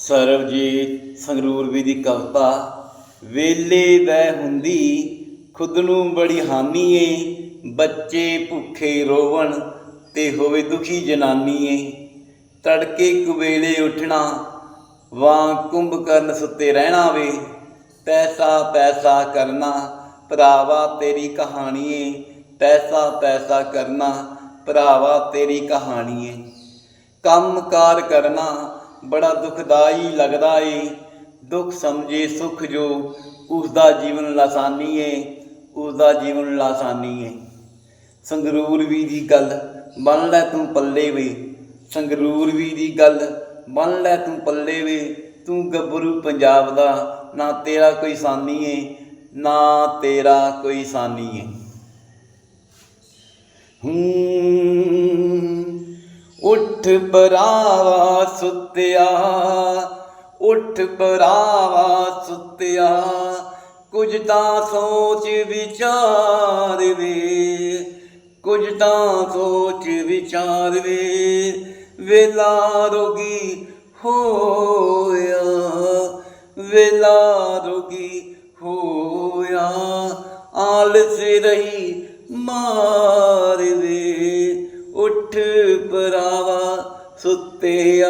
ਸਰਬਜੀਤ ਸੰਗਰੂਰ ਵੀ ਦੀ ਕਵਿਤਾ, ਵੇਲੇ ਵੈ ਹੁੰਦੀ, ਖੁਦ ਨੂੰ ਬੜੀ ਹਾਨੀ ਏ। ਬੱਚੇ ਭੁੱਖੇ ਰੋਵਣ, ਤੇ ਹੋਵੇ ਦੁਖੀ ਜਨਾਨੀ ਏ। ਤੜਕੇ ਕੁਵੇਲੇ ਉੱਠਣਾ, ਵਾਂ ਕੁੰਭ ਕਰਨ ਸੁੱਤੇ ਰਹਿਣਾ ਵੇ। ਪੈਸਾ ਪੈਸਾ ਕਰਨਾ, ਭਰਾਵਾ ਤੇਰੀ ਕਹਾਣੀ ਏ। ਪੈਸਾ ਪੈਸਾ ਕਰਨਾ, ਭਰਾਵਾ ਤੇਰੀ ਕਹਾਣੀ ਏ। ਕੰਮਕਾਰ ਕਰਨਾ ਬੜਾ ਦੁਖਦਾਈ ਲੱਗਦਾ ਏ। ਦੁੱਖ ਸਮਝੇ ਸੁਖ ਜੋ ਉਸ ਦਾ ਜੀਵਨ ਲਾਸਾਨੀ ਏ ਉਸ ਦਾ ਜੀਵਨ ਲਾਸਾਨੀ ਏ। ਸੰਗਰੂਰ ਵੀ ਦੀ ਗੱਲ ਬਣ ਲੈ ਤੂੰ ਪੱਲੇ ਵੇ। ਸੰਗਰੂਰ ਵੀ ਦੀ ਗੱਲ ਬਣ ਲੈ ਤੂੰ ਪੱਲੇ ਵੇ। ਤੂੰ ਗੱਭਰੂ ਪੰਜਾਬ ਦਾ, ਨਾ ਤੇਰਾ ਕੋਈ ਸਾਨੀ ਏ, ਨਾ ਤੇਰਾ ਕੋਈ ਸਾਨੀ ਏ। ਹੂੰ ਉੱਠ ਭਰਾਵਾ ਸੁੱਤਿਆ, ਉੱਠ ਭਰਾਵਾ ਸੁੱਤਿਆ, ਕੁਝ ਤਾਂ ਸੋਚ ਵਿਚਾਰ ਵੇ ਕੁਝ ਤਾਂ ਸੋਚ ਵਿਚਾਰ ਵੇ ਵੇਲਾ ਰੋਗੀ ਹੋਇਆ, ਵੇਲਾ ਰੋਗੀ ਹੋਇਆ, ਆਲਸ ਰਹੀ ਮਾਰ ਵੇ ਸੁਤਿਆ